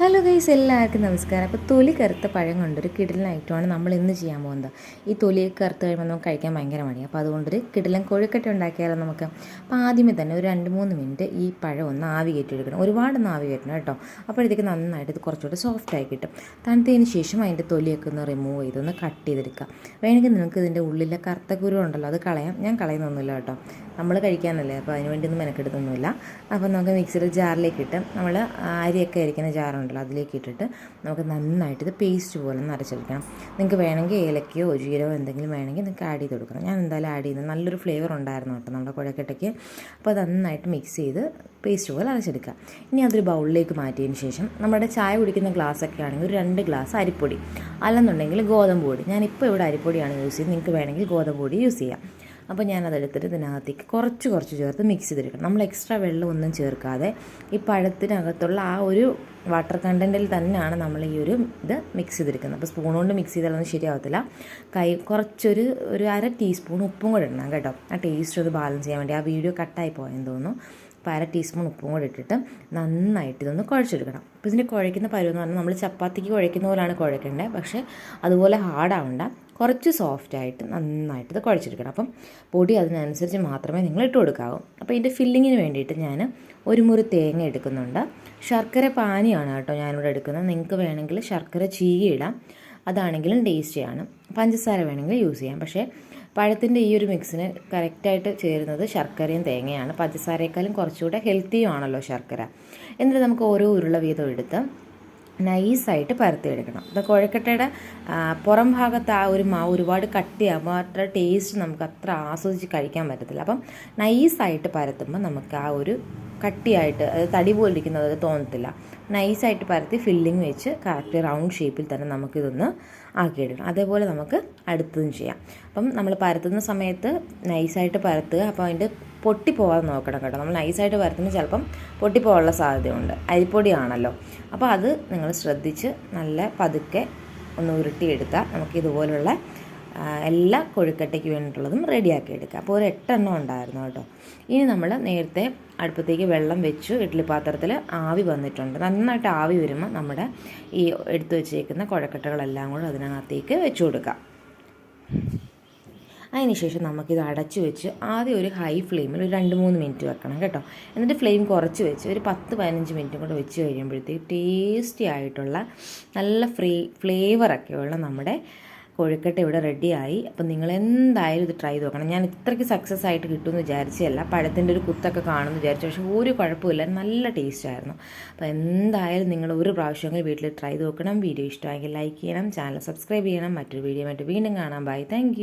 Hello guys എല്ലാവർക്കും നമസ്കാരം. അപ്പോൾ തൊലി കറുത്ത പഴം കൊണ്ടൊരു കിടിലൻ ഐറ്റമാണ് നമ്മൾ ഇന്ന് ചെയ്യാൻ പോകുന്നത്. ഈ തൊലി കറുത്ത് കഴിയുമ്പോൾ നമുക്ക് കഴിക്കാൻ ഭയങ്കര മടി അപ്പോൾ അതുകൊണ്ടൊരു കിടിലൻ കൊഴുക്കട്ട ഉണ്ടാക്കിയാലോ നമുക്ക്. അപ്പോൾ ആദ്യമേ തന്നെ ഒരു രണ്ട് മൂന്ന് മിനിറ്റ് ഈ പഴം ഒന്ന് ആവി കയറ്റിയെടുക്കണം. ഒരുപാടൊന്ന് ആവി കയറ്റണം കേട്ടോ. അപ്പോഴത്തേക്ക് നന്നായിട്ട് ഇത് കുറച്ചുകൂടെ സോഫ്റ്റ് ആയി കിട്ടും. തണുത്തതിന് ശേഷം അതിന്റെ തൊലിയൊക്കെ ഒന്ന് റിമൂവ് ചെയ്ത് ഒന്ന് കട്ട് ചെയ്തെടുക്കുക. വേണമെങ്കിൽ നിങ്ങൾക്ക് ഇതിന്റെ ഉള്ളിലെ കറുത്ത കുരു ഉണ്ടല്ലോ അത് കളയാം. ഞാൻ കളയുന്നൊന്നുമില്ല കേട്ടോ. നമ്മൾ കഴിക്കാനല്ലേ അപ്പോൾ അതിനുവേണ്ടി ഒന്നും മെനക്കെടുത്തൊന്നുമില്ല. അപ്പോൾ നമുക്ക് മിക്സിയുടെ ജാറിലേക്ക് ഇട്ട് നമ്മൾ അരിയൊക്കെ അരിക്കുന്ന ജാറുണ്ടല്ലോ അതിലേക്ക് ഇട്ടിട്ട് നമുക്ക് നന്നായിട്ട് ഇത് പേസ്റ്റ് പോലെ അരച്ചെടുക്കണം. നിങ്ങൾക്ക് വേണമെങ്കിൽ ഏലക്കയോ ജീരകോ എന്തെങ്കിലും വേണമെങ്കിൽ നിങ്ങൾക്ക് ആഡ് ചെയ്ത് കൊടുക്കണം. ഞാൻ എന്തായാലും ആഡ് ചെയ്യുന്നത് നല്ലൊരു ഫ്ലേവർ ഉണ്ടായിരുന്നു കേട്ടോ നമ്മുടെ കുഴക്കട്ടയ്ക്ക്. അപ്പോൾ അത് നന്നായിട്ട് മിക്സ് ചെയ്ത് പേസ്റ്റ് പോലെ അരച്ചെടുക്കുക. ഇനി അതൊരു ബൗളിലേക്ക് മാറ്റിയതിന് ശേഷം നമ്മുടെ ചായ കുടിക്കുന്ന ഗ്ലാസ്സൊക്കെ ആണെങ്കിൽ ഒരു രണ്ട് ഗ്ലാസ് അരിപ്പൊടി. അല്ലെന്നുണ്ടെങ്കിൽ ഗോതമ്പ് പൊടി. ഞാനിപ്പോൾ ഇവിടെ അരിപ്പൊടിയാണ് യൂസ് ചെയ്യുന്നത്. നിങ്ങൾക്ക് വേണമെങ്കിൽ ഗോതമ്പ് പൊടി യൂസ് ചെയ്യാം. അപ്പോൾ ഞാനതെടുത്തിട്ട് ഇതിനകത്തേക്ക് കുറച്ച് കുറച്ച് ചേർത്ത് മിക്സ് ചെയ്തെടുക്കണം. നമ്മൾ എക്സ്ട്രാ വെള്ളമൊന്നും ചേർക്കാതെ ഈ പഴത്തിനകത്തുള്ള ആ ഒരു വാട്ടർ കണ്ടന്റിൽ തന്നെയാണ് നമ്മൾ ഈ ഒരു ഇത് മിക്സ് ചെയ്തെടുക്കുന്നത്. അപ്പോൾ സ്പൂൺ കൊണ്ട് മിക്സ് ചെയ്താലൊന്നും ശരിയാവത്തില്ല. കൈ കുറച്ചൊരു ഒരു അര ടീസ്പൂൺ ഉപ്പും കൂടെ ഇടണം കേട്ടോ. ആ ടേസ്റ്റ് ഒന്ന് ബാലൻസ് ചെയ്യാൻ വേണ്ടി ആ വീഡിയോ കട്ടായി പോയെന്ന് തോന്നുന്നു. അപ്പോൾ അര ടീസ്പൂൺ ഉപ്പും കൂടി ഇട്ടിട്ട് നന്നായിട്ട് ഇതൊന്ന് കുഴച്ചെടുക്കണം. അപ്പോൾ ഇതിന് കുഴയ്ക്കുന്ന പരുവെന്ന് പറഞ്ഞാൽ നമ്മൾ ചപ്പാത്തിക്ക് കുഴയ്ക്കുന്ന പോലെയാണ് കുഴക്കേണ്ടത് പക്ഷേ അതുപോലെ ഹാർഡാവണ്ട കുറച്ച് സോഫ്റ്റ് ആയിട്ട് നന്നായിട്ട് ഇത് കുഴച്ചെടുക്കണം. അപ്പം പൊടി അതിനനുസരിച്ച് മാത്രമേ നിങ്ങൾ ഇട്ട് കൊടുക്കാവൂ. അപ്പോൾ ഇതിന്റെ ഫില്ലിങ്ങിന് വേണ്ടിയിട്ട് ഞാൻ ഒരു മുറി തേങ്ങ എടുക്കുന്നുണ്ട്. ശർക്കര പാനിയാണ് കേട്ടോ ഞാനിവിടെ എടുക്കുന്നത്. നിങ്ങൾക്ക് വേണമെങ്കിൽ ശർക്കര ചീകിയിടാം അതാണെങ്കിലും ടേസ്റ്റിയാണ് പഞ്ചസാര വേണമെങ്കിൽ യൂസ് ചെയ്യാം. പക്ഷേ പഴത്തിന്റെ ഈ ഒരു മിക്സിന് കറക്റ്റായിട്ട് ചേരുന്നത് ശർക്കരയും തേങ്ങയാണ്. പഞ്ചസാരയേക്കാളും കുറച്ചുകൂടെ ഹെൽത്തിയും ആണല്ലോ ശർക്കര. എന്നിട്ട് നമുക്ക് ഓരോ ഉരുള വീതം എടുത്ത് നൈസായിട്ട് പരത്തിയെടുക്കണം. അപ്പോൾ കുഴക്കട്ടയുടെ പുറം ഭാഗത്ത് ആ ഒരു മാവ് ഒരുപാട് കട്ടിയാകുമ്പോൾ അത്ര ടേസ്റ്റ് നമുക്ക് അത്ര ആസ്വദിച്ച് കഴിക്കാൻ പറ്റത്തില്ല. അപ്പം നൈസായിട്ട് പരത്തുമ്പോൾ നമുക്ക് ആ ഒരു കട്ടിയായിട്ട് അത് തടി പോലിരിക്കുന്നത് തോന്നത്തില്ല. നൈസായിട്ട് പരത്തി ഫില്ലിങ് വെച്ച് കറക്റ്റ് റൗണ്ട് ഷേപ്പിൽ തന്നെ നമുക്കിതൊന്ന് ആക്കിയെടുക്കണം. അതേപോലെ നമുക്ക് അടുത്തതും ചെയ്യാം. അപ്പം നമ്മൾ പരത്തുന്ന സമയത്ത് നൈസായിട്ട് പരത്തുക. അപ്പോൾ അതിന്റെ പൊട്ടിപ്പോവാതെ നോക്കണം കേട്ടോ. നമ്മൾ നൈസായിട്ട് പരത്തുമ്പോൾ ചിലപ്പം പൊട്ടിപ്പോകാനുള്ള സാധ്യതയുണ്ട്. അരിപ്പൊടിയാണല്ലോ. അപ്പോൾ അത് നിങ്ങൾ ശ്രദ്ധിച്ച് നല്ല പതുക്കെ ഒന്ന് ഉരുട്ടിയെടുത്താൽ നമുക്ക് ഇതുപോലുള്ള എല്ലാ കൊഴുക്കട്ടയ്ക്ക് വേണ്ടിയിട്ടുള്ളതും റെഡിയാക്കി എടുക്കുക. അപ്പോൾ ഒരു എട്ടെണ്ണം ഉണ്ടായിരുന്നു കേട്ടോ. ഇനി നമ്മൾ നേരത്തെ അടുപ്പത്തേക്ക് വെള്ളം വെച്ചു ഇഡ്ഡലി പാത്രത്തിൽ ആവി വന്നിട്ടുണ്ട്. നന്നായിട്ട് ആവി വരുമ്പോൾ നമ്മുടെ ഈ എടുത്തു വെച്ചേക്കുന്ന കുഴക്കട്ടകളെല്ലാം കൂടെ അതിനകത്തേക്ക് വെച്ചു കൊടുക്കാം. അതിനുശേഷം നമുക്കിത് അടച്ചു വെച്ച് ആദ്യം ഒരു ഹൈ ഫ്ലെയിമിൽ ഒരു രണ്ട് മൂന്ന് മിനിറ്റ് വെക്കണം കേട്ടോ. എന്നിട്ട് ഫ്ലെയിം കുറച്ച് വെച്ച് ഒരു പത്ത് പതിനഞ്ച് മിനിറ്റ് കൂടെ വെച്ച് കഴിയുമ്പോഴത്തേക്ക് ടേസ്റ്റി ആയിട്ടുള്ള നല്ല ഫ്രീ ഫ്ലേവറൊക്കെയുള്ള നമ്മുടെ കൊഴുക്കട്ട ഇവിടെ റെഡിയായി അപ്പം നിങ്ങൾ എന്തായാലും ഇത് ട്രൈ നോക്കണം. ഞാൻ ഇത്രയ്ക്ക് സക്സസ് ആയിട്ട് കിട്ടുമെന്ന് വിചാരിച്ചല്ല പഴത്തിന്റെ ഒരു കുത്തൊക്കെ കാണുമെന്ന് വിചാരിച്ചു. പക്ഷേ ഒരു കുഴപ്പമില്ല. നല്ല ടേസ്റ്റ് ആയിരുന്നു. അപ്പോൾ എന്തായാലും നിങ്ങൾ ഒരു പ്രാവശ്യമെങ്കിലും വീട്ടിൽ ട്രൈ നോക്കണം. വീഡിയോ ഇഷ്ടമായെങ്കിൽ ലൈക്ക് ചെയ്യണം. ചാനൽ സബ്സ്ക്രൈബ് ചെയ്യണം. മറ്റൊരു വീഡിയോ ആയിട്ട് വീണ്ടും കാണാം. Bye thank